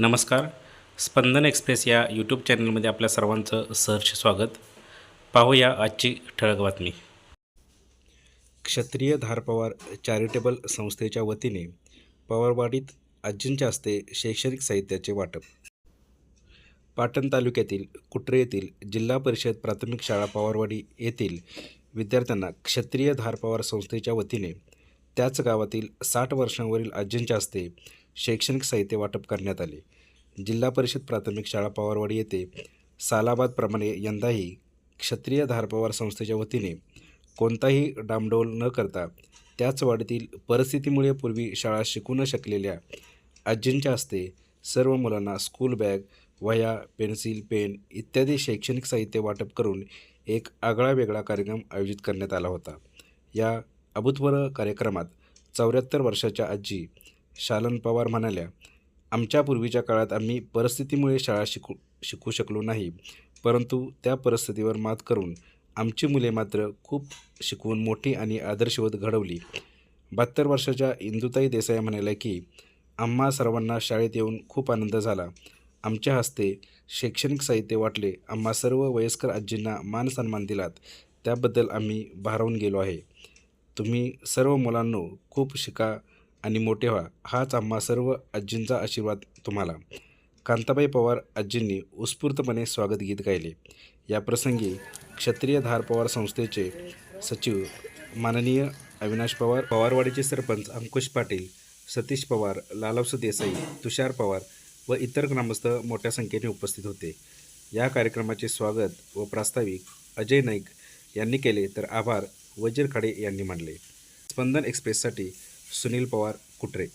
नमस्कार. स्पंदन एक्सप्रेस या यूट्यूब चॅनलमध्ये आपल्या सर्वांचं सहर्ष स्वागत. पाहूया आजची ठळक बातमी. क्षत्रिय धारपवार चॅरिटेबल संस्थेच्या वतीने पवारवाडीत आजींच्या हस्ते शैक्षणिक साहित्याचे वाटप. पाटण तालुक्यातील कुट्रे येथील जिल्हा परिषद प्राथमिक शाळा पवारवाडी येथील विद्यार्थ्यांना क्षत्रिय धारपवार संस्थेच्या वतीने त्याच गावातील साठ वर्षांवरील आजींच्या हस्ते शैक्षणिक साहित्य वाटप करण्यात आले. जिल्हा परिषद प्राथमिक शाळा पवारवाडी येथे सालाबादप्रमाणे यंदाही क्षत्रिय धारपवार संस्थेच्या वतीने कोणताही डामडौल न करता त्याच वाडीतील परिस्थितीमुळे पूर्वी शाळा शिकू न शकलेल्या आजींच्या हस्ते सर्व मुलांना स्कूल बॅग वह्या पेन्सिल पेन इत्यादी शैक्षणिक साहित्य वाटप करून एक आगळा वेगळा कार्यक्रम आयोजित करण्यात आला होता. या अभूतपूर्व कार्यक्रमात चौऱ्याहत्तर वर्षाच्या आजी शालन पवार म्हणाल्या आमच्या पूर्वीच्या काळात आम्ही परिस्थितीमुळे शाळा शिकू शिकू शकलो नाही. परंतु त्या परिस्थितीवर मात करून आमची मुले मात्र खूप शिकवून मोठी आणि आदर्शवत घडवली. बहात्तर वर्षाच्या इंदुताई देसाई म्हणाल्या की आम्हा सर्वांना शाळेत येऊन खूप आनंद झाला. आमच्या हस्ते शैक्षणिक साहित्य वाटले. आम्हा सर्व वयस्कर आजींना मान सन्मान दिलात. त्याबद्दल आम्ही भारावून गेलो आहे. तुम्ही सर्व मुलांनो खूप शिका आणि मोठे व्हा. हाच आम्हा सर्व आजींचा आशीर्वाद तुम्हाला. कांताबाई पवार आजींनी उत्स्फूर्तपणे स्वागत गीत गायले. या प्रसंगी क्षत्रिय धार पवार संस्थेचे सचिव माननीय अविनाश पवार पवारवाडीचे सरपंच अंकुश पाटील सतीश पवार लालावस देसाई तुषार पवार व इतर ग्रामस्थ मोठ्या संख्येने उपस्थित होते. या कार्यक्रमाचे स्वागत व प्रास्ताविक अजय नाईक यांनी केले तर आभार. वजीर खाडे यांनी मानले. स्पंदन एक्सप्रेससाठी सुनील पवार कुटरे